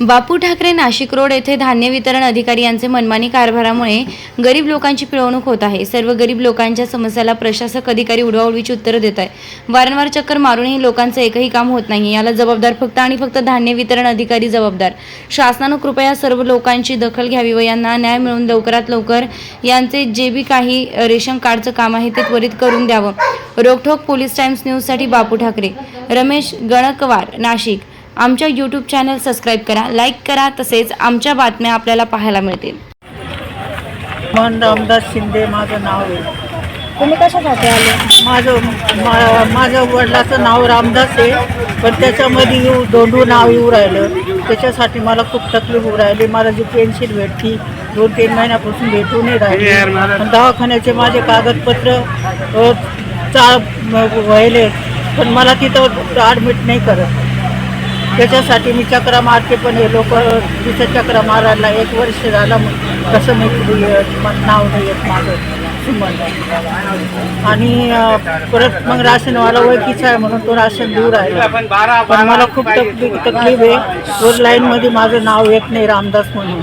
बापू Thackeray Nashik road येथे धान्य वितरण अधिकारी यांचे मनमानी कारभारामुळे गरीब लोकांची पिळवणूक होत आहे. सर्व गरीब लोकांच्या समस्याला प्रशासक अधिकारी उडवाउडवीची उत्तरं देत आहे वारंवार चक्कर मारूनही लोकांचं एकही काम होत नाही. याला जबाबदार फक्त आणि फक्त धान्य वितरण अधिकारी जबाबदार. शासनानं कृपया सर्व लोकांची दखल घ्यावी व यांना न्याय मिळवून लवकरात लवकर यांचे जे बी काही रेशन कार्डचं काम आहे ते त्वरित करून द्यावं. रोकठोक पोलीस टाइम्स न्यूजसाठी बापू ठाकरे. रमेश गणकवार नाशिक. आमच्या यूट्यूब चॅनल सबस्क्राईब करा लाईक करा तसेच आमच्या बातम्या आपल्याला पाहायला मिळतील. मन रामदास शिंदे माझं नाव आहे. तुम्ही कशासाठी आले? माझं मा- माझ्या वडिलाचं नाव रामदास आहे पण त्याच्यामध्ये येऊ दोंडू नाव येऊ राहिलं. त्याच्यासाठी मला खूप तकलीफ होऊ राहिली. मला जी पेन्शन भेटती दोन तीन महिन्यापासून भेटू नाही राहिली. आणि दवाखान्याचे माझे कागदपत्र अ, चा व्हायले पण मला तिथं ॲडमिट नाही करत. त्याच्यासाठी मी चक्रा मारते पण हे लोक तिथं चक्रा मारायला एक वर्ष झालं मग कसं मी नाव नाही येत माझं आणि परत मग राशनवाला ओळखीचा आहे म्हणून तो राशन देऊ राहिला पण मला खूप तकलीफ तकलीफ आहे. वर लाईनमध्ये माझं नाव येत नाही रामदास म्हणून.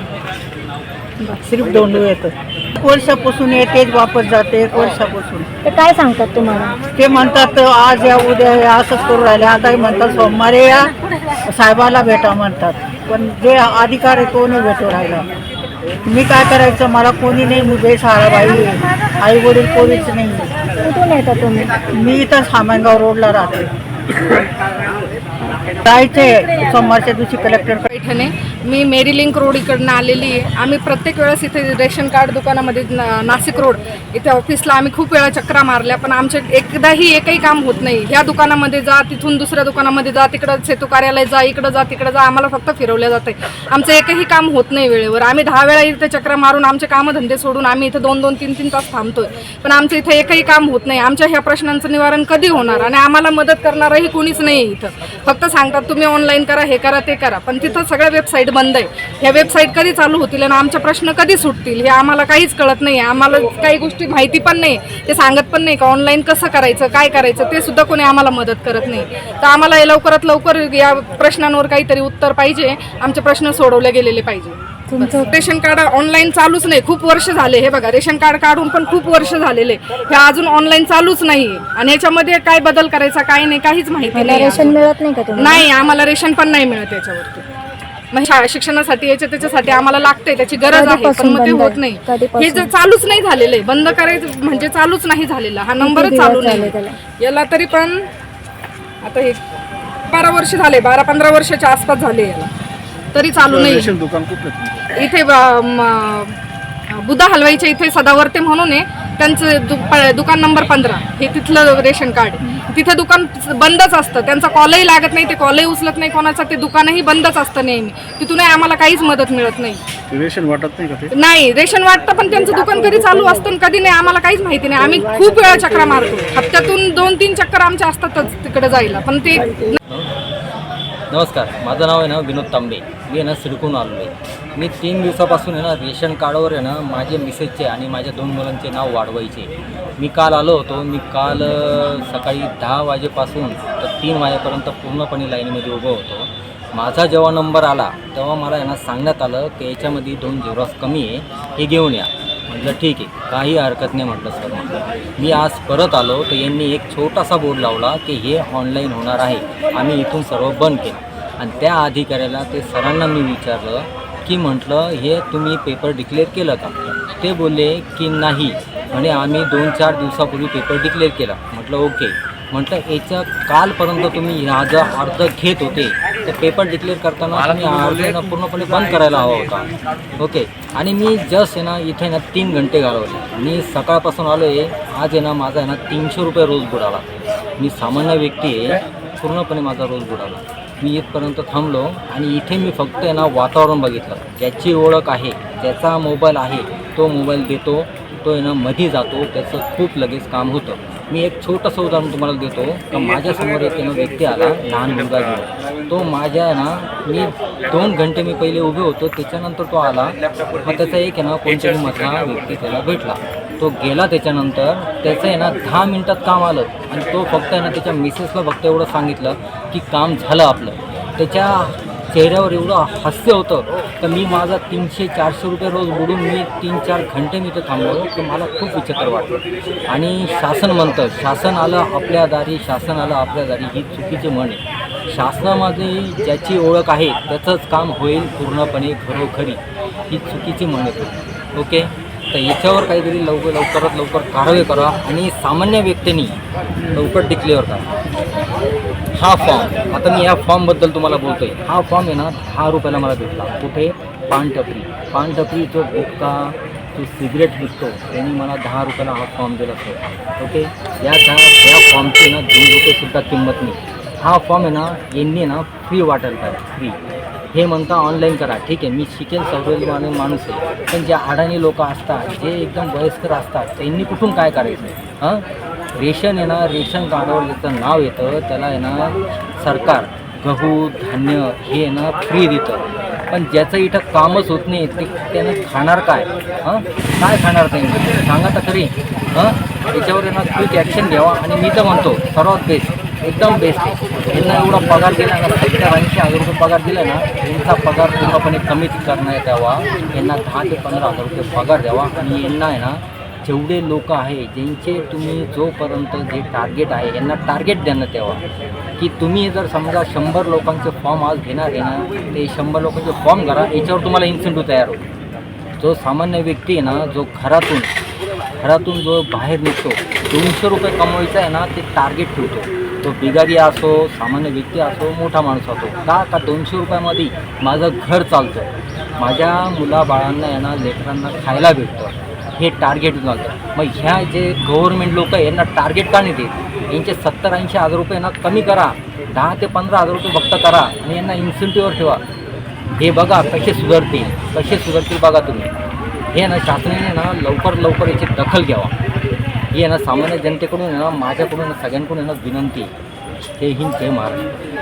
सिर्फ दोंडू येतं. एक वर्षापासून येतेच वापस जाते एक वर्षापासून. ते काय सांगतात तुम्हाला? ते म्हणतात आज या उद्या या असंच करू राहिले. आताही म्हणतात सोमवारी या साहेबाला भेटा म्हणतात. पण जे अधिकार आहे तो नाही भेटू राहिला. मी काय करायचं? मला कोणी नाही मी बेसहारा बाई आहे. आई वडील कोणीच नाही. कुठून येता तुम्ही? मी इथं सामानगाव रोडला राहते. जायचे सोमवारच्या दिवशी कलेक्टर पैठणे. मी मेरी लिंक रोड इकडनं आलेली आहे. आम्ही प्रत्येक वेळेस इथे रेशन कार्ड दुकानामध्ये ना- नाशिक रोड इथे ऑफिसला आम्ही खूप वेळा चक्रा मारल्या पण आमचे एकदाही एकही काम होत नाही. ह्या दुकानामध्ये जा तिथून दुसऱ्या दुकानामध्ये जा तिकडं सेतू कार्यालय जा इकडं जा तिकडं जा आम्हाला फक्त फिरवलं जाते आमचं एकही काम होत नाही वेळेवर. आम्ही दहा वेळा इथे चक्रा मारून आमचे कामधंदे सोडून आम्ही इथे दोन दोन तीन तीन तास थांबतोय. पण आमचं इथे एकही काम होत नाही. आमच्या ह्या प्रश्नांचं निवारण कधी होणार? आणि आम्हाला मदत करणारही कोणीच नाही आहे इथं. फक्त सांगतात तुम्ही ऑनलाईन करा हे करा ते करा. पण तिथं सगळ्या वेबसाईट बंद आहे. ह्या वेबसाईट कधी चालू होतील आणि आमचे प्रश्न कधी सुटतील हे आम्हाला काहीच कळत नाही आम्हाला काही गोष्टी माहिती पण नाही ते सांगत पण नाही का ऑनलाईन कसं करायचं काय करायचं ते सुद्धा कोणी आम्हाला मदत करत नाही. तर आम्हाला हे लवकरात लवकर या प्रश्नांवर काहीतरी उत्तर पाहिजे. आमचे प्रश्न सोडवले गेलेले पाहिजे. रेशन कार्ड ऑनलाईन चालूच नाही. खूप वर्ष झाले हे बघा. रेशन कार्ड काढून पण खूप वर्ष झालेले. हे अजून ऑनलाईन चालूच नाही आणि याच्यामध्ये काय बदल करायचा काय नाही काहीच माहिती नाही रेशन मिळत नाही का नाही आम्हाला रेशन पण नाही मिळत याच्यावरती. मग शा- शिक्षणासाठी याच्या त्याच्यासाठी आम्हाला लागते त्याची गरज आहे. पण कधीपासून मग ते बंद होत आहे? नाही. कधीपासून? हे जर चालूच नाही झालेलं आहे. बंद करायचं म्हणजे चालूच नाही झालेला. हा नंबरच दिवस चालू झाले नाही. त्याला? याला तरी पण आता हे बारा वर्ष झाले. बारा पंधरा वर्षाच्या आसपास झाले याला. तरी चालू नाही. इथे ब- म- बुधा हलवाईच्या इथे सदावर्ते म्हणून आहे. त्यांचं दु दुकान नंबर पंधरा. हे तिथलं रेशन कार्ड. तिथे दुकान बंदच असतं. त्यांचा कॉलही लागत नाही ते कॉलही उचलत नाही कोणाचं ते दुकानही बंदच असतं नेहमी. तिथूनही आम्हाला काहीच मदत मिळत नाही. रेशन वाटत नाही का ते? नाही रेशन वाटतं पण त्यांचं दुकान कधी चालू असतं आणि कधी नाही आम्हाला काहीच माहिती नाही. आम्ही खूप वेळा चक्रा मारतो. हप्त्यातून दोन तीन चक्कर आमच्या असतातच तिकडे जायला पण ते नमस्कार माझं नाव आहे ना विनोद तांबे. मी आहे ना सिडकून आलो आहे मी तीन दिवसापासून आहे ना रेशन कार्डवर आहे ना माझे मिसेसचे आणि माझ्या दोन मुलांचे नाव वाढवायचे. मी काल आलो होतो. मी काल सकाळी दहा वाजेपासून तर तीन वाजेपर्यंत पूर्णपणे लाईनमध्ये उभं होतो. माझा जेव्हा नंबर आला तेव्हा मला आहे ना सांगण्यात आलं की याच्यामध्ये दोन झेरॉक्स कमी आहे हे घेऊन या. म्हटलं ठीक आहे. काही हरकत नाही म्हटलं सर म्हटलं. मी आज परत आलो तर यांनी एक छोटासा बोर्ड लावला की हे ऑनलाईन होणार आहे. आम्ही इथून सर्व बंद केलं. आणि त्या अधिकाऱ्याला ते सरांना मी विचारलं की म्हटलं हे तुम्ही पेपर डिक्लेअर केलं का? ते बोलले की नाही. म्हणे आम्ही दोन चार दिवसापूर्वी पेपर डिक्लेअर केला. म्हटलं ओके. म्हटलं याच्या कालपर्यंत तुम्ही हा अर्ज घेत होते ते पेपर डिक्लेअर करताना तुम्ही अर्ज पूर्णपणे बंद करायला हवा होता. ओके आणि मी जस्ट आहे ना इथे ना तीन घंटे घालवले. मी सकाळपासून आलो आहे आज आहे ना माझा आहे ना तीनशे रुपये रोज बुडाला. मी सामान्य व्यक्ती आहे पूर्णपणे माझा रोज बुडाला. मी इथपर्यंत थांबलो आणि इथे मी फक्त आहे ना वातावरण बघितलं. ज्याची ओळख आहे ज्याचा मोबाईल आहे तो मोबाईल देतो तो आहे ना मध्ये जातो त्याचं खूप लगेच काम होतं. मी एक छोटंसं उदाहरण तुम्हाला देतो. का माझ्यासमोर एक ना व्यक्ती आला लहान मुलगा घेऊन तो माझ्या आहे ना मी दोन घंटे मी पहिले उभे होतो त्याच्यानंतर तो आला. मग त्याचा एक आहे ना कोणतरी मधला व्यक्ती त्याला भेटला. तो गेला त्याच्यानंतर त्याचं आहे ना दहा मिनटात काम आलं. आणि तो फक्त आहे ना त्याच्या मिसेसला फक्त एवढं सांगितलं की काम झालं आपलं. त्याच्या चेहऱ्यावर एवढं हास्य होतं तर मी माझा तीनशे चारशे रुपये रोज बुडून मी तीन चार घंटे मी इथं थांबलो तर मला खूप विचित्र वाटलं. आणि शासन म्हणतं शासन आलं आपल्या दारी शासन आलं आपल्या दारी. ही चुकीची म्हण आहे. शासनामध्ये ज्याची ओळख आहे त्याचंच काम होईल पूर्णपणे घरोघरी. ही चुकीची म्हण आहे. ओके? तर याच्यावर काहीतरी लवकर लवकरात लवकर कारवाई करा. आणि सामान्य व्यक्तींनी लवकर डिक्लेअर करा. हा फॉर्म आता मी या फॉर्मबद्दल तुम्हाला बोलतो आहे हा फॉर्म आहे ना दहा रुपयाला मला भेटला. कुठे? पानटपरी. पानटपरी जो गुटखा जो सिगरेट विकतो. त्यांनी मला दहा रुपयाला हा फॉर्म दिला सर ओके या दहा या फॉर्मची ना दोन रुपयेसुद्धा किंमत नाही. हा फॉर्म आहे ना यांनी ना फ्री वाटायला पाहिजे फ्री हे म्हणता ऑनलाईन करा. ठीक आहे मी शिकेल सवरेल माणूस आहे. पण जे अडाणी लोक असतात जे एकदम वयस्कर असतात त्यांनी कुठून काय करायचं? हां? रेशन आहे ना रेशन कार्डावर ज्याचं नाव येतं त्याला आहे ना सरकार गहू धान्य हे आहे ना फ्री देतं. पण ज्याचं इथं कामच होत नाही ते त्यानं खाणार काय? हां? काय खाणार त्यांनी सांगा तर खरी. हां? याच्यावर आहे ना क्विक ॲक्शन घ्यावा. आणि मी तर म्हणतो सर्वात बेस्ट एकदम बेस्ट यांना एवढा पगार दिला ना सत्तर ऐंशी हजार रुपये पगार दिला ना यांचा पगार पूर्णपणे कमीच करण्यात यावा. यांना दहा ते पंधरा हजार रुपये पगार द्यावा. आणि यांना आहे ना जेवढे लोक आहे ज्यांचे तुम्ही जोपर्यंत जे टार्गेट आहे यांना टार्गेट देणं तेव्हा. की तुम्ही जर समजा शंभर लोकांचे फॉर्म आज घेणार आहे ना ते शंभर लोकांचे फॉर्म करा याच्यावर तुम्हाला इन्सेंटिव्ह तयार होतो जो सामान्य व्यक्ती आहे ना जो घरातून घरातून जो बाहेर निघतो दोनशे रुपये कमवायचा आहे ना ते टार्गेट ठेवतो. तो बिगारी असो सामान्य व्यक्ती असो मोठा माणूस असो का का दोनशे रुपयामध्ये माझं घर चालतं माझ्या मुलाबाळांना आहे ना लेकरांना खायला भेटतं. हे टार्गेट चालतं मग ह्या जे गव्हर्नमेंट लोक आहे यांना टार्गेट का नाही देत? यांचे सत्तर ऐंशी हजार रुपये ना कमी करा. दहा ते पंधरा हजार रुपये फक्त करा आणि यांना इन्सेंटिव्हवर ठेवा. हे बघा कसे सुधारतील. कसे सुधारतील बघा तुम्ही. हे ना शासनाने ना लवकर लवकर याची दखल घ्यावा. हे आहे ना सामान्य जनतेकडून आहे ना माझ्याकडून सगळ्यांकडून आहे ना विनंती आहे. जय हिंद जय महाराष्ट्र.